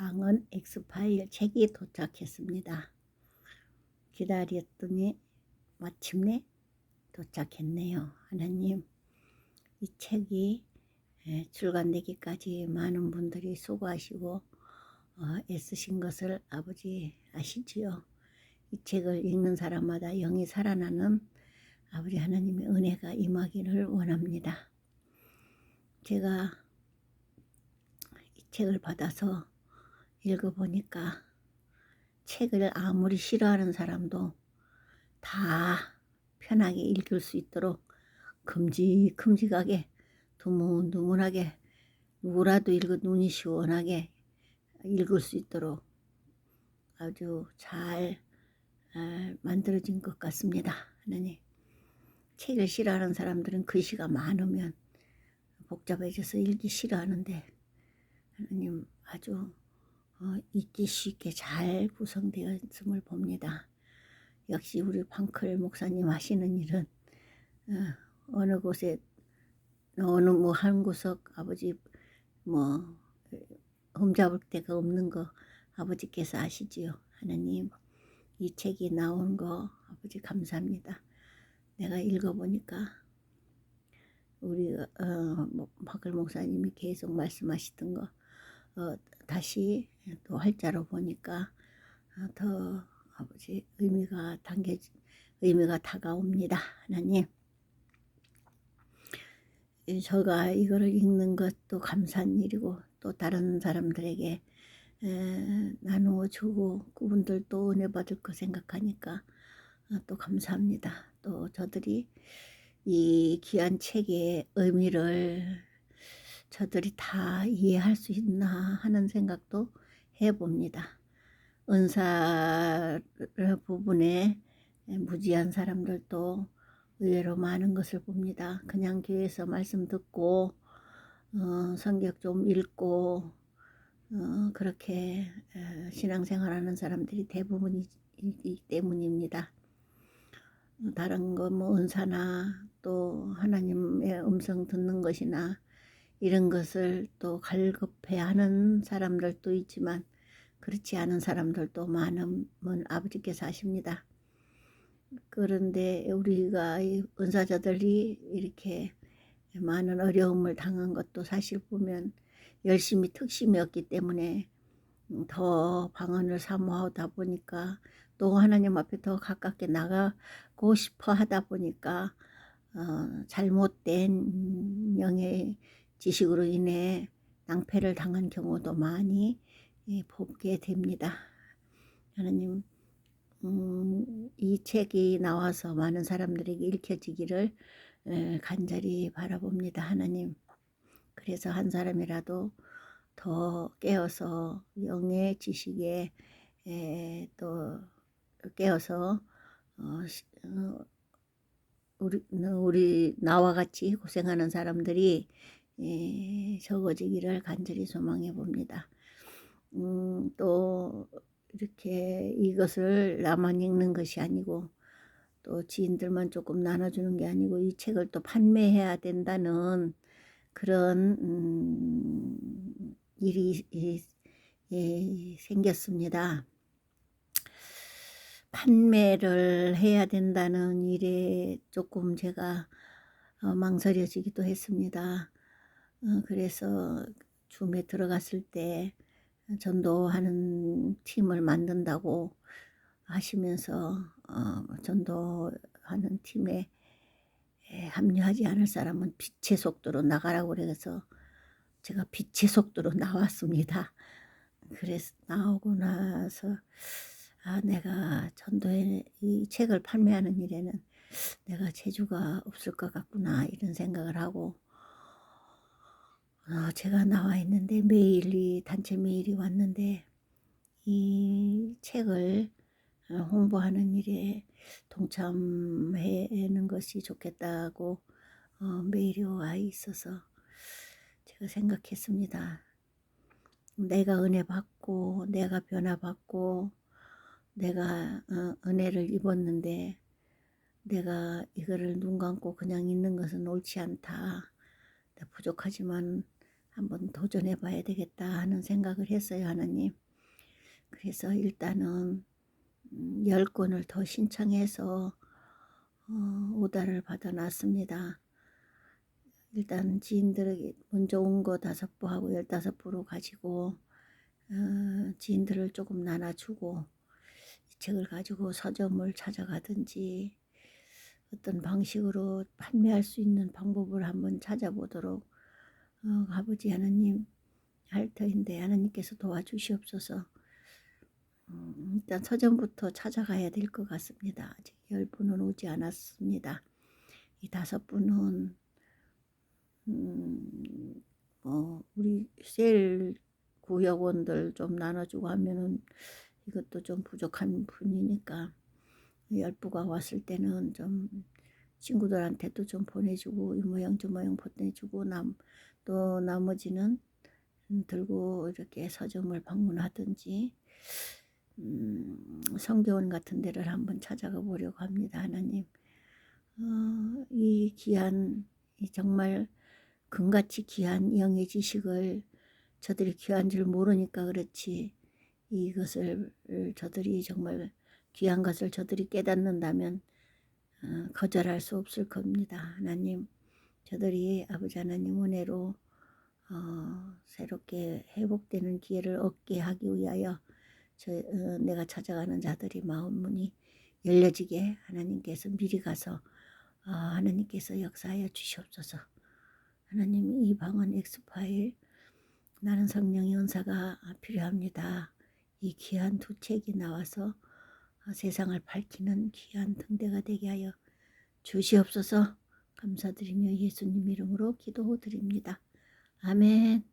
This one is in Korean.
방언 엑스파일 책이 도착했습니다. 기다렸더니 마침내 도착했네요. 하나님, 이 책이 에, 출간되기까지 많은 분들이 수고하시고 어, 애쓰신 것을 아버지 아시지요? 이 책을 읽는 사람마다 영이 살아나는 아버지 하나님의 은혜가 임하기를 원합니다. 제가 이 책을 받아서 읽어보니까 책을 아무리 싫어하는 사람도 다 편하게 읽을 수 있도록 큼직큼직하게 두문두문하게 누구라도 읽어 눈이 시원하게 읽을 수 있도록 아주 잘 아, 만들어진 것 같습니다. 하나님. 책을 싫어하는 사람들은 글씨가 많으면 복잡해져서 읽기 싫어하는데 하나님 아주 어, 읽기 쉽게 잘 구성되어 있음을 봅니다. 역시 우리 방클 목사님 하시는 일은 어, 느 곳에 어느 뭐 한 구석 아버지 뭐 흠잡을 데가 없는 거 아버지께서 아시지요. 하나님 이 책이 나온 거 아버지 감사합니다. 내가 읽어보니까 우리 어, 뭐, 박을 목사님이 계속 말씀하시던 거 어, 다시 또 활자로 보니까 어, 더 아버지 의미가 당겨 의미가 다가옵니다. 하나님. 저가 이거를 읽는 것도 감사한 일이고 또 다른 사람들에게 에, 나누어 주고 그분들도 은혜 받을 거 생각하니까 어, 또 감사합니다. 또 저들이 이 귀한 책의 의미를 저들이 다 이해할 수 있나 하는 생각도 해봅니다. 은사 부분에 무지한 사람들도 의외로 많은 것을 봅니다. 그냥 교회에서 말씀 듣고 어, 성경 좀 읽고 어, 그렇게 어, 신앙생활하는 사람들이 대부분이기 때문입니다. 다른 거 뭐 은사나 또 하나님의 음성 듣는 것이나 이런 것을 또 갈급해 하는 사람들도 있지만 그렇지 않은 사람들도 많은 아버지께서 하십니다. 그런데 우리가 은사자들이 이렇게 많은 어려움을 당한 것도 사실 보면 열심히 특심이었기 때문에 더 방언을 사모하다 보니까 또 하나님 앞에 더 가깝게 나가고 싶어 하다 보니까 어, 잘못된 영의 지식으로 인해 낭패를 당한 경우도 많이 예, 보게 됩니다. 하나님 음, 이 책이 나와서 많은 사람들에게 읽혀지기를 간절히 바라봅니다. 하나님. 그래서 한 사람이라도 더 깨어서 영의 지식에 또 깨어서 어, 어, 우리, 우리 나와 같이 고생하는 사람들이 적어지기를 간절히 소망해 봅니다. 음, 또 이렇게 이것을 나만 읽는 것이 아니고 또 지인들만 조금 나눠주는 게 아니고 이 책을 또 판매해야 된다는 그런 음, 일이 예, 생겼습니다. 판매를 해야 된다는 일에 조금 제가 어, 망설여지기도 했습니다. 어, 그래서 줌에 들어갔을 때 전도하는 팀을 만든다고 하시면서 어, 전도하는 팀에 합류하지 않을 사람은 빛의 속도로 나가라고 그래서 제가 빛의 속도로 나왔습니다. 그래서 나오고 나서 아 내가 전도에 이 책을 판매하는 일에는 내가 재주가 없을 것 같구나 이런 생각을 하고 어, 제가 나와 있는데 메일이 단체 메일이 왔는데 이 책을 어, 홍보하는 일에 동참하는 것이 좋겠다고 어, 메일이 와 있어서 제가 생각했습니다. 내가 은혜 받고 내가 변화 받고 내가 어, 은혜를 입었는데 내가 이거를 눈 감고 그냥 있는 것은 옳지 않다. 부족하지만 한번 도전해 봐야 되겠다 하는 생각을 했어요 하나님. 그래서 일단은 음, 10권을 더 신청해서 어, 오다를 받아놨습니다. 일단 지인들에게 먼저 온 거 다섯 부하고 열다섯 부로 가지고 어, 지인들을 조금 나눠주고 이 책을 가지고 서점을 찾아가든지 어떤 방식으로 판매할 수 있는 방법을 한번 찾아보도록 어, 아버지 하나님 할 터인데 하나님께서 도와주시옵소서. 음, 일단 서점부터 찾아가야 될 것 같습니다. 아직 열 분은 오지 않았습니다. 이 다섯 분은 음, 뭐 우리 셀 구역원들 좀 나눠주고 하면은 이것도 좀 부족한 분이니까 열 부가 왔을 때는 좀 친구들한테도 좀 보내주고 이 모양 저 모양 보내주고 남, 또 나머지는 들고 이렇게 서점을 방문하든지 음, 성교원 같은 데를 한번 찾아가 보려고 합니다. 하나님 어, 이 귀한 이 정말 금같이 귀한 영의 지식을 저들이 귀한 줄 모르니까 그렇지 이것을 저들이 정말 귀한 것을 저들이 깨닫는다면 어, 거절할 수 없을 겁니다. 하나님 저들이 아버지 하나님 은혜로 어, 새롭게 회복되는 기회를 얻게 하기 위하여 저, 어, 내가 찾아가는 자들이 마음 문이 열려지게 하나님께서 미리 가서 어, 하나님께서 역사하여 주시옵소서. 하나님 이 방은 엑스파일 나는 성령의 은사가 필요합니다. 이 귀한 두 책이 나와서 세상을 밝히는 귀한 등대가 되게 하여 주시옵소서 감사드리며 예수님 이름으로 기도드립니다. 아멘